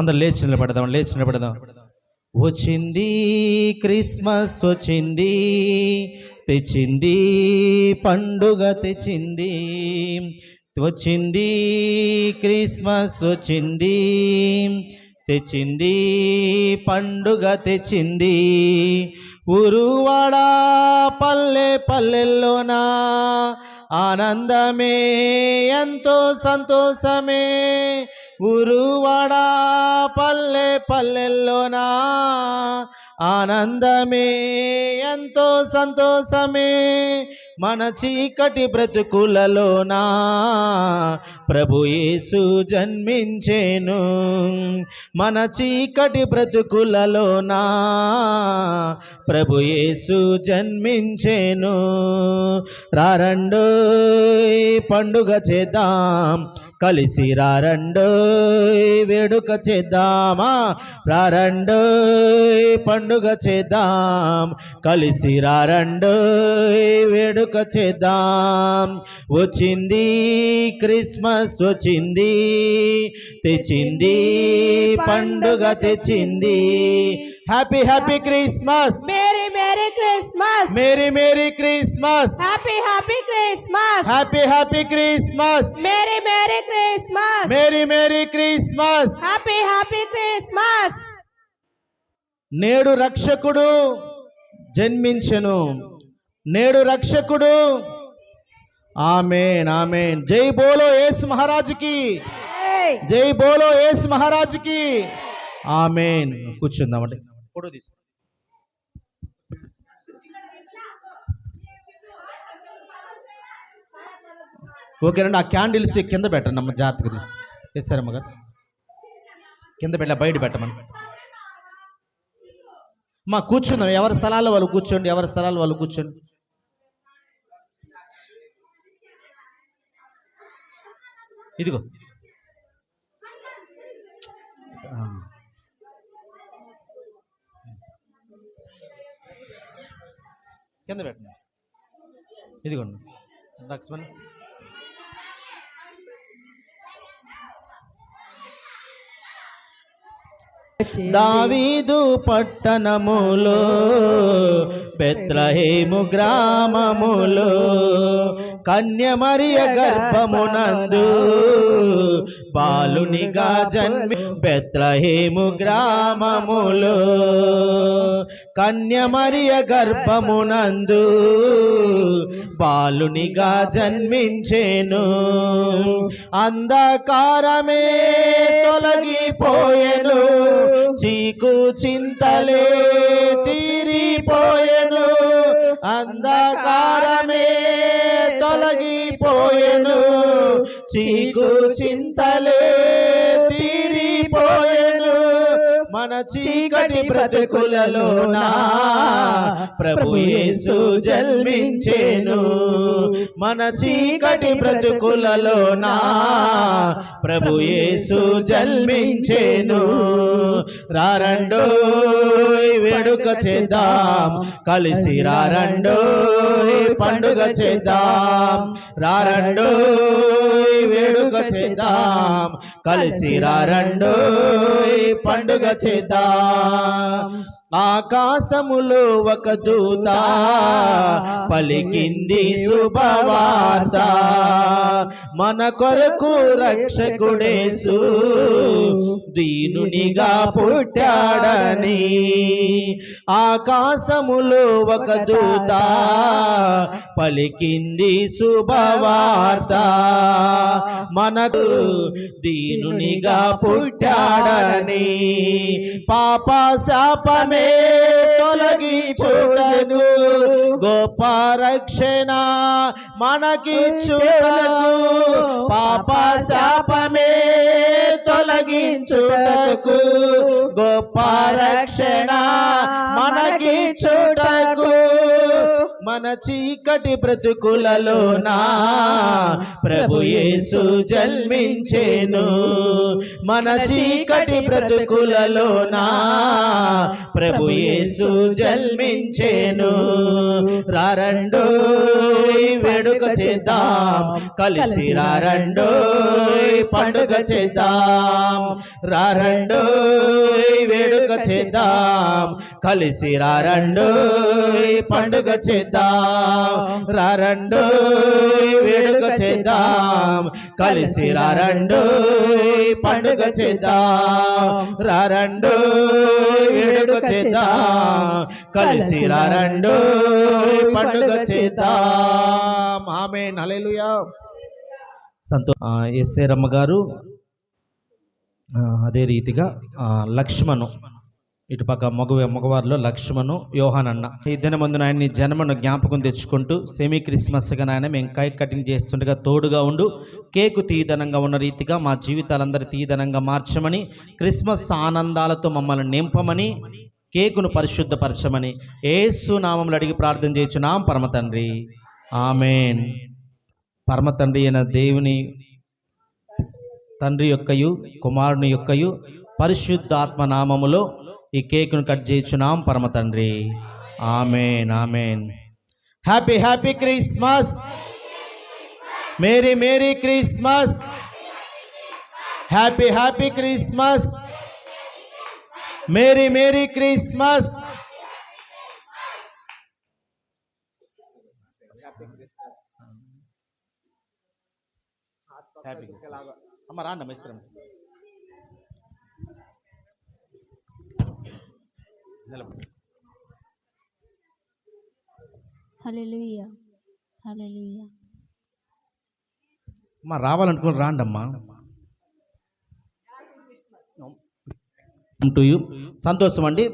అందరు లేచి నిలబడదాం లేచి నిలబడదాం. వచ్చింది క్రిస్మస్ వచ్చింది తెచ్చింది పండుగ తెచ్చింది. వచ్చింది క్రిస్మస్ వచ్చింది తెచ్చింది పండుగ తెచ్చింది. ఉరువాడ పల్లె పల్లెల్లోనా ఆనందమే ఎంతో సంతోషమే. ఉరువాడ పల్లె పల్లెల్లోనా? ఆనందమే ఎంతో సంతోషమే. మన చీకటి బ్రతుకులలోనా? ప్రభు యేసు జన్మించేను. మన చీకటి బ్రతుకులలోనా? ప్రభు యేసు జన్మించేను. రారండు పండుగ చేద్దాం. కలిసి రారండు వేడుక చేద్దామా? రారండు పండుగ చేద్దాం. కలిసి రారండు వేడుక చేద్దాం? వచ్చింది క్రిస్మస్ వచ్చింది తెచ్చింది పండుగ తెచ్చింది. Happy happy Christmas. Merry merry Christmas. Merry merry Christmas. Happy happy Christmas. Happy happy Christmas. Merry merry Christmas. Merry merry Christmas. Happy happy Christmas. నేడు రక్షకుడు జన్మించెను. నేడు రక్షకుడు. Amen amen. జై బోలో ఏస్ మహారాజుకి. జై బోలో ఏస్ మహారాజుకి. ఆమెన్. కూర్చుందామండి ఫోటో తీసు ఓకేనండి ఆ క్యాండిల్స్ కింద పెట్టండి అమ్మ జాగ్రత్తగా ఇస్తారమ్మ గారు. కింద పెట్ట బయట పెట్టమని. మా కూర్చుందాం. ఎవరి స్థలాల్లో వాళ్ళు కూర్చోండి ఎవరి స్థలాల్లో వాళ్ళు కూర్చోండి. ఇదిగో. కింద పెట్టండి. ఇదిగోండి. లక్ష్మణ్ దావీదు పట్టణములో పెత్రహేము గ్రామములో కన్యమరియ గర్భమునందు బాలునిగా జన్మి పెత్రహేము గ్రామములో కన్యమరియ గర్భమునందు బాలునిగా జన్మించేను. అంధకారమే తొలగిపోయేను. చీకు చింతలే తీరిపోయెను అంధకారమే తొలగిపోయెను. చీకు చింతలే తీరిపోయెను మన చీకటి బ్రతుకులలోనా? ప్రభు యేసు జన్మించేను. మన చీకటి బ్రతుకులలోనా? ప్రభు యేసు జన్మించేను. రారండోయ్ వేడుక చేద్దాం. కలిసి రారండోయ్ పండుగ చేద్దాం. రారండోయ్ వేడుక చేద్దాం. కలిసి రారండోయ్ పండుగ చేద్దాం ఆకాశములో ఒక దూత పలికింది శుభవార్త. మన కొరకు రక్షకుడేసు దీనునిగా పుట్టాడని. ఆకాశములో ఒక దూత పలికింది శుభవార్త. మనకు దీనునిగా పుట్టాడని పాప శాపమే తొలగి చూడను గొప్ప రక్షణ మనకి చూడను పాప శాపమే తొలగించుటకు గొప్ప రక్షణ మనకి చూడకు మన మన చీకటి బ్రతుకులలోనా? ప్రభు యేసు జన్మించేను. మన చీకటి బ్రతుకులలోనా? ప్రభు యేసు జన్మించేను. రారండో వేడుక చేద్దాం. కలిసి రారండో పండుగ చేద్దాం. రారండో వేడుక చేద్దాం. కలిసి రారండో పండుగ చేద్దాం. రారండో వేడుక చేద్దాం. కలిసి రారండో పండుగ చేద్దాం. రారండో వేడుక చేద్దాం. కలిసి రారండో పండుగ చేద్దాం. ఆమె నలేలుయా సంతో ఎస్ఏ రమ్మ గారు అదే రీతిగా లక్ష్మణు ఇటుపక్క మగ మగవారిలో లక్ష్మణు యోహాన్ అన్న ఈ దినమందు నాయన నీ జన్మను జ్ఞాపకం తెచ్చుకుంటూ సెమీ క్రిస్మస్గా నాయన మేము కేక్ కటింగ్ చేస్తుండగా తోడుగా ఉండు కేకు తీదనంగా ఉన్న రీతిగా మా జీవితాలందరి తీదనంగా మార్చమని క్రిస్మస్ ఆనందాలతో మమ్మల్ని నింపమని కేకును పరిశుద్ధపరచమని ఏసు నామములు అడిగి ప్రార్థన చేయుచున్నాం పరమ తండ్రి ఆమెన్. పరమ తండ్రి అయిన దేవుని తండ్రి యొక్కయు కుమారుని యొక్కయు పరిశుద్ధాత్మ నామములో ఈ కేకును కట్ చేయించున్నాం పరమ తండ్రి amen amen. Happy happy Christmas. Merry merry Christmas. Happy happy Christmas. Merry merry Christmas. Happy అమ్మ రాండి అమ్మ ఇస్తాం నిలబడి. హల్లెలూయా హల్లెలూయా. అమ్మ రావాలనుకుని రాండి అమ్మా. టు యూ సంతోషం అండి.